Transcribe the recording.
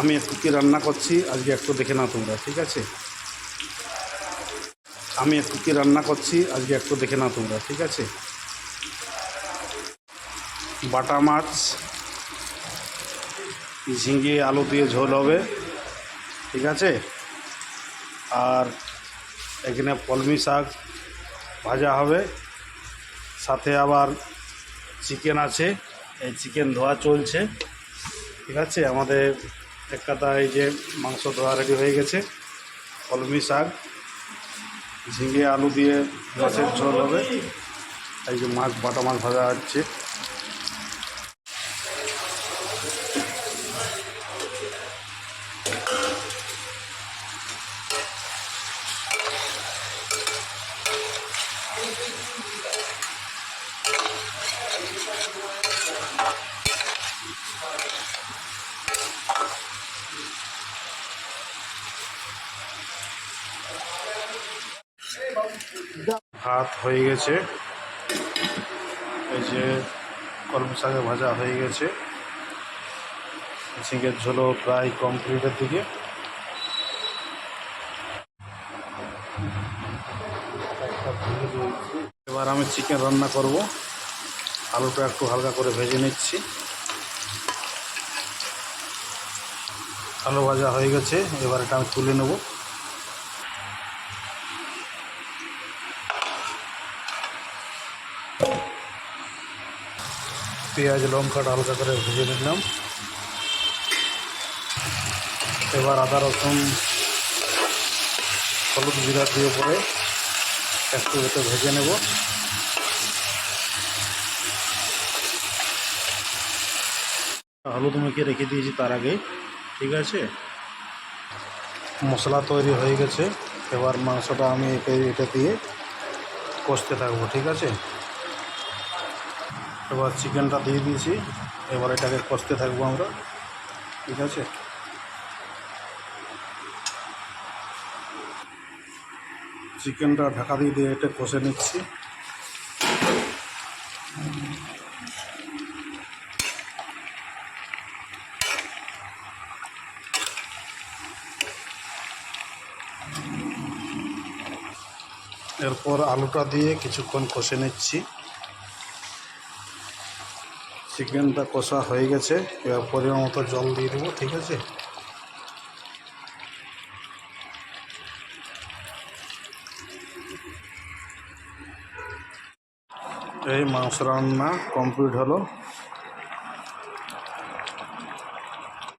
আমি একটু কি রান্না করছি? আজকে একটু দেখে নাও তোমরা, ঠিক আছে? আমি একটু কি রান্না করছি? আজকে একটু দেখে নাও তোমরা, ঠিক আছে? বাটা মাছ, ঝিঙে, আলু দিয়ে ঝোল হবে, ঠিক আছে? আর এখানে কলমি শাক ভাজা হবে। সাথে আবার চিকেন আছে, এই চিকেন ধোয়া চলছে, ঠিক আছে? আমাদের এক কাতা এই যে মাংস ধোয়া রেডি হয়ে গেছে। কলমি শাক, ঝিঙে, আলু দিয়ে মাছের ঝোল হবে। এই যে মাছ, বাটা মাছ ভাজা হচ্ছে। ভাত হয়ে গেছে। এই যে কলমি শাকে ভাজা হয়ে গেছে। ঝিঙের ঝোলও প্রায় কমপ্লিটের দিকে। এবার আমি চিকেন রান্না করব। আলুটা একটু হালকা করে ভেজে নিচ্ছি। আলু ভাজা হয়ে গেছে। এবার এটা আমি তুলে নেব। পেঁয়াজ লঙ্কাটা হালকা করে ভেজে নিলাম। এবার আদা, রসুন, হলুদ জিরা দিয়ে পরে একটু এতে ভেজে নেব। হলুদ মেখে রেখে দিয়েছি তার আগে, ঠিক আছে? মশলা তৈরি হয়ে গেছে। এবার মাংসটা আমি এটা দিয়ে কষতে থাকব, ঠিক আছে? এবার চিকেনটা দিয়ে দিয়েছি। এবার এটাকে কষতে থাকব আমরা। ঠিক আছে? চিকেনটা ঢাকা দিয়ে দিয়ে এটা কষে নিচ্ছি। এরপর আলুটা দিয়ে কিছুক্ষণ কষে নিচ্ছি। চিকেনটা কষা হয়ে গেছে। এবার পরিমাণ মতো জল দিয়ে দেবো, ঠিক আছে? এই মাংস রান্না কমপ্লিট হলো।